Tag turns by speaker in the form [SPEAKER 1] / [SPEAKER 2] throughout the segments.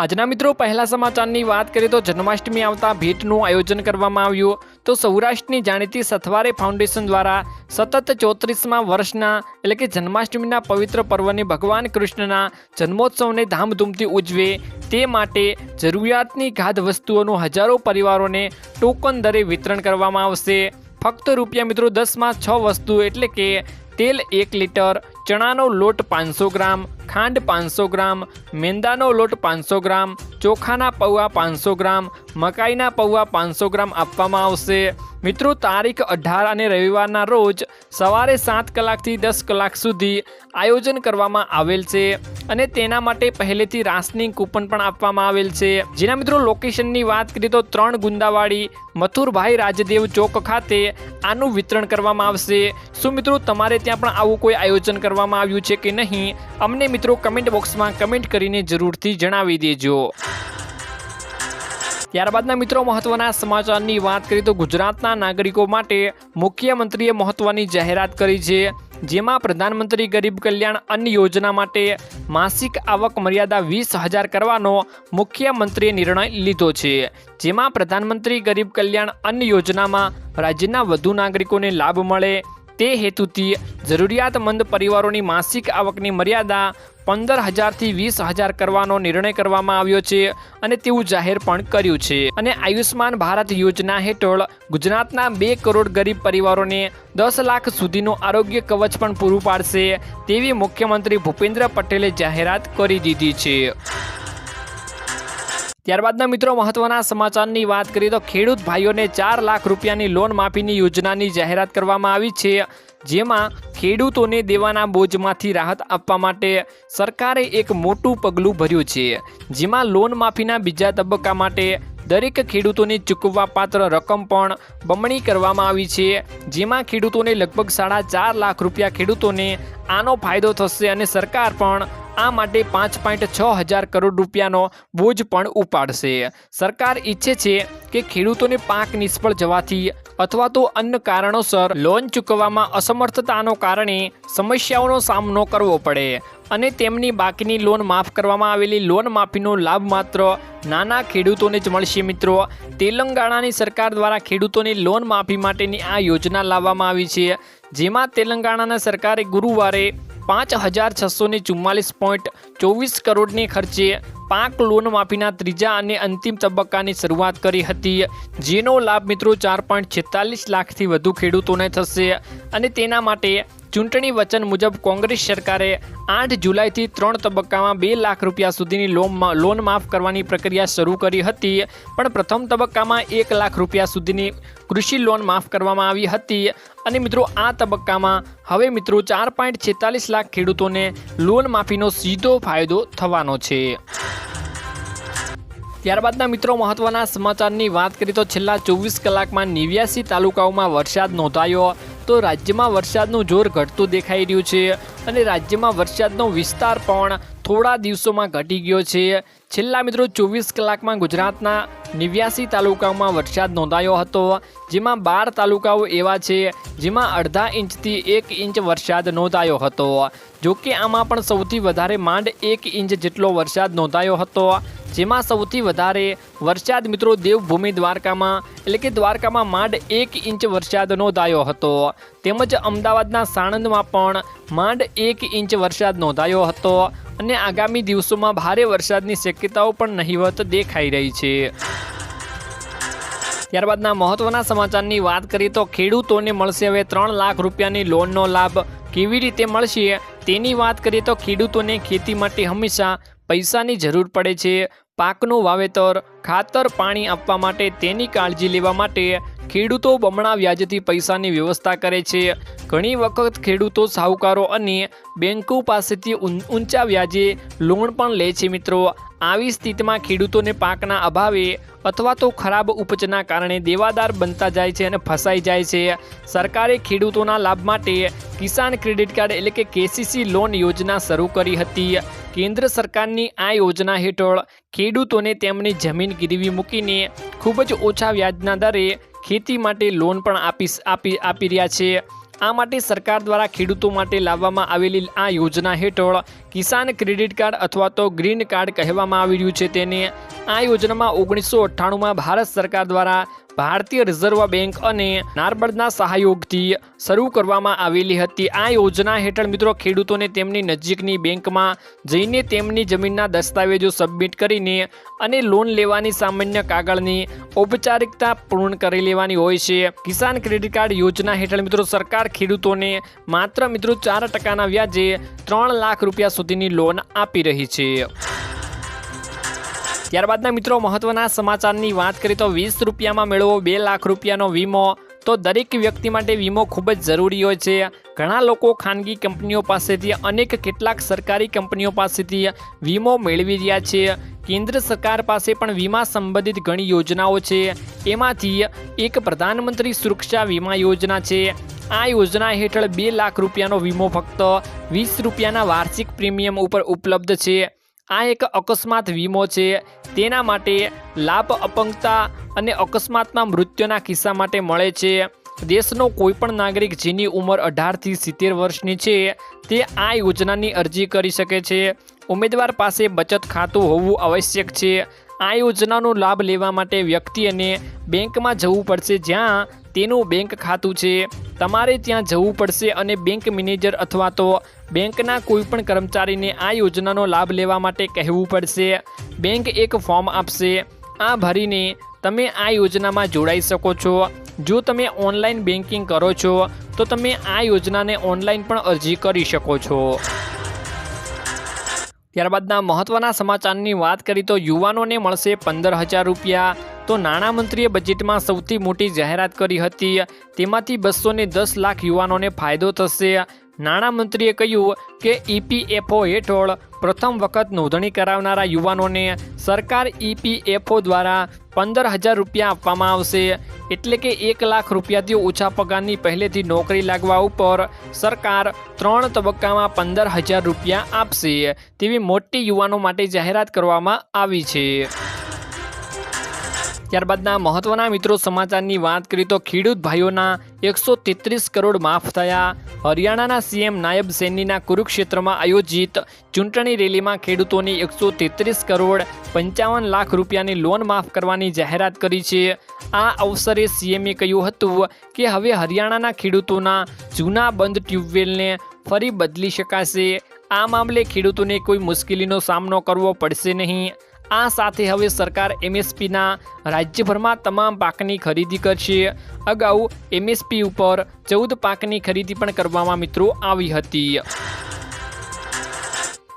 [SPEAKER 1] આજના મિત્રો, પહેલા સમાચારની વાત કરીએ તો જન્માષ્ટમી આવતા ભેટનું આયોજન કરવામાં આવ્યું. તો સૌરાષ્ટ્રની જાણીતી સથવારે ફાઉન્ડેશન દ્વારા સતત ચોત્રીસમાં વર્ષના, એટલે કે જન્માષ્ટમીના પવિત્ર પર્વને ભગવાન કૃષ્ણના જન્મોત્સવને ધામધૂમથી ઉજવે તે માટે જરૂરિયાતની ગાઢ વસ્તુઓનું હજારો પરિવારોને ટોકન દરે વિતરણ કરવામાં આવશે. ફક્ત રૂપિયા મિત્રો દસમાં છ વસ્તુ એટલે કે તેલ એક લીટર, ચણાનો લોટ પાંચસો ગ્રામ, ખાંડ પાંચસો ગ્રામ, મેંદાનો લોટ પાંચસો ગ્રામ, ચોખાના પૌવા પાંચસો ગ્રામ, મકાઈના પૌવા પાંચસો ગ્રામ આપવામાં આવશે. મિત્રો, તારીખ અઢાર અને રવિવારના રોજ સવારે સાત કલાકથી દસ કલાક સુધી આયોજન કરવામાં આવેલ છે અને તેના માટે પહેલેથી રાસની કૂપન પણ આપવામાં આવેલ છે. જેના મિત્રો લોકેશનની વાત કરીએ તો ત્રણ ગુંદાવાડી, મથુરભાઈ રાજદેવ ચોક ખાતે આનું વિતરણ કરવામાં આવશે. શું મિત્રો, તમારે ત્યાં પણ આવું કોઈ આયોજન કરવામાં આવ્યું છે કે નહીં? અમને મિત્રો કમેન્ટ બોક્સમાં કમેન્ટ કરીને જરૂરથી જણાવી દેજો. ત્યારબાદના મિત્રો મહત્વના સમાચારની વાત કરીએ તો ગુજરાતના નાગરિકો માટે મુખ્યમંત્રીએ મહત્વની જાહેરાત કરી છે, જેમાં પ્રધાનમંત્રી ગરીબ કલ્યાણ અન્ન યોજના માટે માસિક આવક મર્યાદા વીસ હજાર કરવાનો મુખ્યમંત્રીએ નિર્ણય લીધો છે, જેમાં પ્રધાનમંત્રી ગરીબ કલ્યાણ અન્ન યોજનામાં રાજ્યના વધુ નાગરિકોને લાભ મળે તે હેતુથી જરૂરિયાતમંદ પરિવારોની માસિક આવકની મર્યાદા પંદર હજારથી વીસ હજાર કરવાનો નિર્ણય કરવામાં આવ્યો છે અને તેવું જાહેર પણ કર્યું છે. અને આયુષ્માન ભારત યોજના હેઠળ ગુજરાતના બે કરોડ ગરીબ પરિવારોને દસ લાખ સુધીનું આરોગ્ય કવચ પણ પૂરું પાડશે તેવી મુખ્યમંત્રી ભૂપેન્દ્ર પટેલે જાહેરાત કરી દીધી છે. ત્યારબાદના મિત્રો મહત્વના સમાચારની વાત કરીએ તો ખેડૂત ભાઈઓને ચાર લાખ રૂપિયાની લોન માફીની યોજનાની જાહેરાત કરવામાં આવી છે. જેમાં ખેડૂતોને દેવાના બોજમાંથી રાહત આપવા માટે સરકારે એક મોટું પગલું ભર્યું છે, જેમાં લોન માફીના બીજા તબક્કા માટે દરેક ખેડૂતોને ચૂકવવા પાત્ર રકમ પણ બમણી કરવામાં આવી છે, જેમાં ખેડૂતોને લગભગ સાડા ચાર લાખ રૂપિયા ખેડૂતોને આનો ફાયદો થશે અને સરકાર પણ આ માટે પાંચ પોઈન્ટ છ હજાર કરોડ રૂપિયાનો બોજ પણ ઉપાડશે. સરકાર ઈચ્છે છે કે ખેડૂતોને પાક નિષ્ફળ જવાથી અથવા તો અન્ય કારણોસર લોન ચૂકવવામાં અસમર્થતાનો કારણે સમસ્યાઓનો સામનો કરવો પડે અને તેમની બાકીની લોન માફ કરવામાં આવેલી લોન માફીનો લાભ માત્ર નાના ખેડૂતોને જ મળશે મિત્રો. તેલંગાણાની સરકાર દ્વારા ખેડૂતોની લોન માફી માટેની આ યોજના લાવવામાં આવી છે. જેમાં તેલંગાણાના સરકારે ગુરુવારે પાંચ હજાર છસો ને ચુમ્માલીસ પોઈન્ટ ચોવીસ કરોડની ખર્ચે પાક લોન માફીના ત્રીજા અને અંતિમ તબક્કાની શરૂઆત કરી હતી, જેનો લાભ મિત્રો ચાર પોઈન્ટ છેતાલીસ લાખથી વધુ ખેડૂતોને થશે અને તેના માટે ચૂંટણી વચન મુજબ કોંગ્રેસ સરકારે આઠ જુલાઈથી ત્રણ તબક્કામાં બે લાખ રૂપિયા સુધીની લોનમાં લોન માફ કરવાની પ્રક્રિયા શરૂ કરી હતી. પણ પ્રથમ તબક્કામાં એક લાખ રૂપિયા સુધીની કૃષિ લોન માફ કરવામાં આવી હતી. અને મિત્રો, આ તબક્કામાં હવે મિત્રો ચાર પોઈન્ટ છેતાલીસ લાખ ખેડૂતોને લોન માફીનો સીધો ફાયદો થવાનો છે. ત્યારબાદના મિત્રો, મહત્વના સમાચારની વાત કરીએ તો છેલ્લા ચોવીસ કલાકમાં નેવ્યાસી તાલુકાઓમાં વરસાદ નોંધાયો. તો રાજ્યમાં વરસાદનું જોર ઘટતું દેખાઈ રહ્યું છે અને રાજ્યમાં વરસાદનો વિસ્તાર પણ થોડા દિવસોમાં ઘટી ગયો છે. છેલ્લા મિત્રો ચોવીસ કલાકમાં ગુજરાતના નેવ્યાસી તાલુકાઓમાં વરસાદ નોંધાયો હતો, જેમાં બાર તાલુકાઓ એવા છે જેમાં અડધા ઇંચથી એક ઇંચ વરસાદ નોંધાયો હતો. જોકે આમાં પણ સૌથી વધારે માંડ એક ઇંચ જેટલો વરસાદ નોંધાયો હતો. જેમાં સૌથી વધારે વરસાદ મિત્રો દેવભૂમિ દ્વારકામાં, એટલે કે દ્વારકામાં માંડ એક ઇંચ વરસાદ નોંધાયો હતો. તેમજ અમદાવાદના સાણંદમાં પણ માંડ એક ઇંચ વરસાદ નોંધાયો હતો અને આગામી દિવસોમાં ભારે વરસાદની શક્યતાઓ પણ નહીવત દેખાઈ રહી છે. ત્યારબાદના મહત્વના સમાચારની વાત કરીએ તો ખેડૂતોને મળશે હવે ત્રણ લાખ રૂપિયાની લોનનો લાભ. કેવી રીતે મળશે તેની વાત કરીએ તો ખેડૂતોને ખેતી માટે હંમેશા પૈસાની જરૂર પડે છે. પાકનું વાવેતર, ખાતર, પાણી આપવા માટે તેની કાળજી લેવા માટે ખેડૂતો બમણા વ્યાજથી પૈસાની વ્યવસ્થા કરે છે. ઘણી વખત ખેડૂતો સાહુકારો અને બેન્કો પાસેથી ઊંચા વ્યાજે લોન પણ લે છે મિત્રો. આવી સ્થિતિમાં ખેડૂતોને પાકના અભાવે અથવા તો ખરાબ ઉપજના કારણે દેવાદાર બનતા જાય છે અને ફસાઈ જાય છે. સરકારે ખેડૂતોના લાભ માટે કિસાન ક્રેડિટ કાર્ડ એટલે કે કેસીસી લોન યોજના શરૂ કરી હતી. કેન્દ્ર સરકારની આ યોજના હેઠળ ખેડૂતોને તેમની જમીન ગીરવી મૂકીને ખૂબ જ ઓછા વ્યાજના દરે ખેતી માટે લોન પણ આપી આપી આપી રહ્યા છે. આ માટે સરકાર દ્વારા ખેડૂતો માટે લાવવામાં આવેલી આ યોજના હેઠળ કિસાન ક્રેડિટ કાર્ડ અથવા તો ગ્રીન કાર્ડ કહેવામાં આવી રહ્યું છે તેને આ યોજનામાં ઓગણીસો અઠ્ઠાણુંમાં ભારત સરકાર દ્વારા ભારતીય રિઝર્વ બેંક અને નારબળના સહયોગથી શરૂ કરવામાં આવેલી હતી. આ યોજના હેઠળ મિત્રો ખેડૂતોને તેમની નજીકની બેંકમાં જઈને તેમની જમીનના દસ્તાવેજો સબમિટ કરીને અને લોન લેવાની સામાન્ય કાગળની ઔપચારિકતા પૂર્ણ કરી લેવાની હોય છે. કિસાન ક્રેડિટ કાર્ડ યોજના હેઠળ મિત્રો સરકાર ખેડૂતોને માત્ર મિત્રો ચાર ટકાના વ્યાજે ત્રણ લાખ રૂપિયા સુધીની લોન આપી રહી છે. ત્યારબાદના મિત્રો, મહત્વના સમાચારની વાત કરીએ તો વીસ રૂપિયામાં મેળવો બે લાખ રૂપિયાનો વીમો. તો દરેક વ્યક્તિ માટે વીમો ખૂબ જ જરૂરી હોય છે. ઘણા લોકો ખાનગી કંપનીઓ પાસેથી અનેક કેટલાક સરકારી કંપનીઓ પાસેથી વીમો મેળવી રહ્યા છે. કેન્દ્ર સરકાર પાસે પણ વીમા સંબંધિત ઘણી યોજનાઓ છે. એમાંથી એક પ્રધાનમંત્રી સુરક્ષા વીમા યોજના છે. આ યોજના હેઠળ બે લાખ રૂપિયાનો વીમો ફક્ત વીસ રૂપિયાના વાર્ષિક પ્રીમિયમ ઉપર ઉપલબ્ધ છે. આ એક અકસ્માત વીમો છે. તેના માટે લાભ અપંગતા અને અકસ્માતમાં મૃત્યુના કિસ્સા માટે મળે છે. દેશનો કોઈપણ નાગરિક જેની ઉંમર અઢારથી સિત્તેર વર્ષની છે, તે આ યોજનાની અરજી કરી શકે છે. ઉમેદવાર પાસે બચત ખાતું હોવું આવશ્યક છે. આ યોજનાનો લાભ લેવા માટે વ્યક્તિને બેંકમાં જવું પડશે જ્યાં તેનું બેંક ખાતું છે. તમારે ત્યાં જવું પડશે અને બેંક મેનેજર અથવા તો બેંકના કોઈપણ કર્મચારીને આ યોજનાનો લાભ લેવા માટે કહેવું પડશે. બેંક એક ફોર્મ આપશે. આ ભરીને તમે આ યોજનામાં જોડાઈ શકો છો. જો તમે ઓનલાઈન બેન્કિંગ કરો છો, તો તમે આ યોજનાને ઓનલાઈન પણ અરજી કરી શકો છો. ત્યારબાદના મહત્વના સમાચારની વાત કરી તો યુવાનોને મળશે પંદર હજાર રૂપિયા. તો નાણામંત્રીએ બજેટમાં સૌથી મોટી જાહેરાત કરી હતી. તેમાંથી બસો દસ લાખ યુવાનોને ફાયદો થશે. નાણામંત્રીએ કહ્યું કે ઈપીએફઓ હેઠળ પ્રથમ વખત નોંધણી કરાવનારા યુવાનોને સરકાર ઈપીએફઓ દ્વારા પંદર હજાર રૂપિયા આપવામાં આવશે. એટલે કે એક લાખ રૂપિયાથી ઓછા પગારની પહેલેથી નોકરી લાગવા ઉપર સરકાર ત્રણ તબક્કામાં પંદર હજાર રૂપિયા આપશે તેવી મોટી યુવાનો માટે જાહેરાત કરવામાં આવી છે. ત્યારબાદના મહત્વના મિત્રો સમાચારની વાત કરીએ તો ખેડૂત ભાઈઓના એકસો તેત્રીસ કરોડ માફ થયા. હરિયાણાના સીએમ નાયબ સૈનીના કુરુક્ષેત્રમાં આયોજિત ચૂંટણી રેલીમાં ખેડૂતોની એકસો તેત્રીસ કરોડ પંચાવન લાખ રૂપિયાની લોન માફ કરવાની જાહેરાત કરી છે. આ અવસરે સીએમએ કહ્યું હતું કે હવે હરિયાણાના ખેડૂતોના જૂના બંધ ટ્યુબવેલને ફરી બદલી શકાશે. આ મામલે ખેડૂતોને કોઈ મુશ્કેલીનો સામનો કરવો પડશે નહીં. આ સાથે હવે સરકાર એમએસપીના રાજ્યભરમાં તમામ પાકની ખરીદી કરશે. અગાઉ એમએસપી ઉપર ચૌદ પાકની ખરીદી પણ કરવામાં મિત્રો આવી હતી.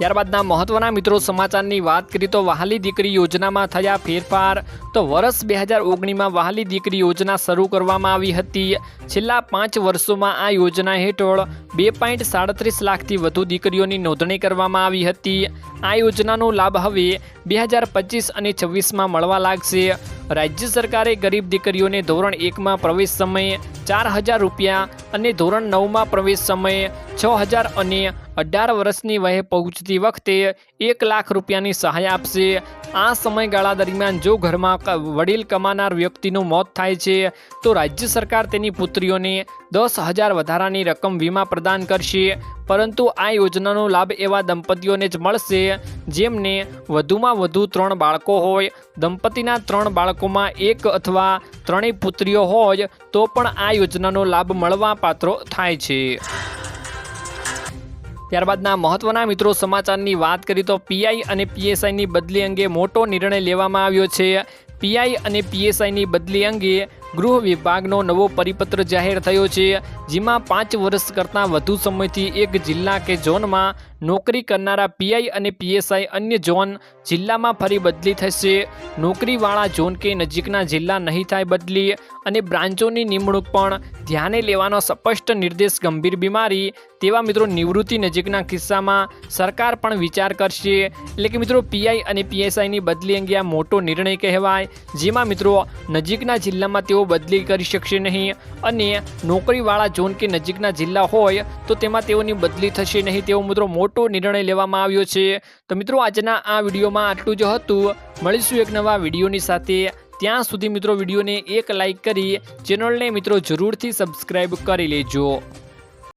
[SPEAKER 1] ત્યારબાદના મહત્વના મિત્રો સમાચારની વાત કરીએ તો વહાલી દીકરી યોજનામાં થયા ફેરફાર. તો વર્ષ બે હજાર ઓગણીમાં વહાલી દીકરી યોજના શરૂ કરવામાં આવી હતી. છેલ્લા પાંચ વર્ષોમાં આ યોજના હેઠળ બે પોઈન્ટ સાડત્રીસ લાખથી વધુ દીકરીઓની નોંધણી કરવામાં આવી હતી. આ યોજનાનો લાભ હવે બે હજાર પચીસ અને છવ્વીસમાં મળવા લાગશે. રાજ્ય સરકારે ગરીબ દીકરીઓને ધોરણ એકમાં પ્રવેશ સમયે ચાર હજાર રૂપિયા અને ધોરણ નવમાં પ્રવેશ સમયે છ હજાર અને અઢાર વર્ષની વયે પહોંચતી વખતે એક લાખ રૂપિયાની સહાય આપશે. આ સમયગાળા દરમિયાન જો ઘરમાં વડીલ કમાનાર વ્યક્તિનું મોત થાય છે, તો રાજ્ય સરકાર તેની પુત્રીઓને દસ હજાર વધારાની રકમ વીમા પ્રદાન કરશે. પરંતુ આ યોજનાનો લાભ એવા દંપતીઓને જ મળશે, જેમને વધુમાં વધુ ત્રણ બાળકો હોય. દંપતીના ત્રણ બાળકોમાં એક અથવા ત્રણેય પુત્રીઓ હોય, તો પણ આ યોજનાનો લાભ મળવા પાત્રો થાય છે. ત્યારબાદના મહત્વના મિત્રો સમાચારની વાત કરી તો પીઆઈ અને પીએસઆઈની બદલી અંગે મોટો નિર્ણય લેવામાં આવ્યો છે. પીઆઈ અને પીએસઆઈની બદલી અંગે ગૃહ વિભાગનો નવો પરિપત્ર જાહેર થયો છે, જેમાં પાંચ વર્ષ કરતાં વધુ સમયથી એક જિલ્લા કે ઝોનમાં નોકરી કરનારા પીઆઈ અને પીએસઆઈ અન્ય ઝોન જિલ્લામાં ફરી બદલી થશે. નોકરીવાળા ઝોન કે નજીકના જિલ્લા નહીં થાય બદલી અને બ્રાન્ચોની નિમણૂક પણ ધ્યાને લેવાનો સ્પષ્ટ નિર્દેશ ગંભીર બીમારી તેવા મિત્રો નિવૃત્તિ નજીકના કિસ્સામાં સરકાર પણ વિચાર કરશે. એટલે કે મિત્રો પીઆઈ અને પીએસઆઈની બદલી અંગે આ મોટો નિર્ણય કહેવાય, જેમાં મિત્રો નજીકના જિલ્લામાં તેઓ તેઓ બદલી કરી શકશે નહીં અને નોકરીવાળા ઝોન કે નજીકના જિલ્લા હોય તો તેમાં તેઓની બદલી થશે નહીં તેવો મિત્રો મોટો નિર્ણય લેવામાં આવ્યો છે. તો મિત્રો આજના આ વિડીયોમાં આટલું જ હતું. મળીશું એક નવા વિડીયોની સાથે. ત્યાં સુધી મિત્રો વિડીયોને એક લાઈક કરી ચેનલને મિત્રો જરૂરથી સબસ્ક્રાઈબ કરી લેજો.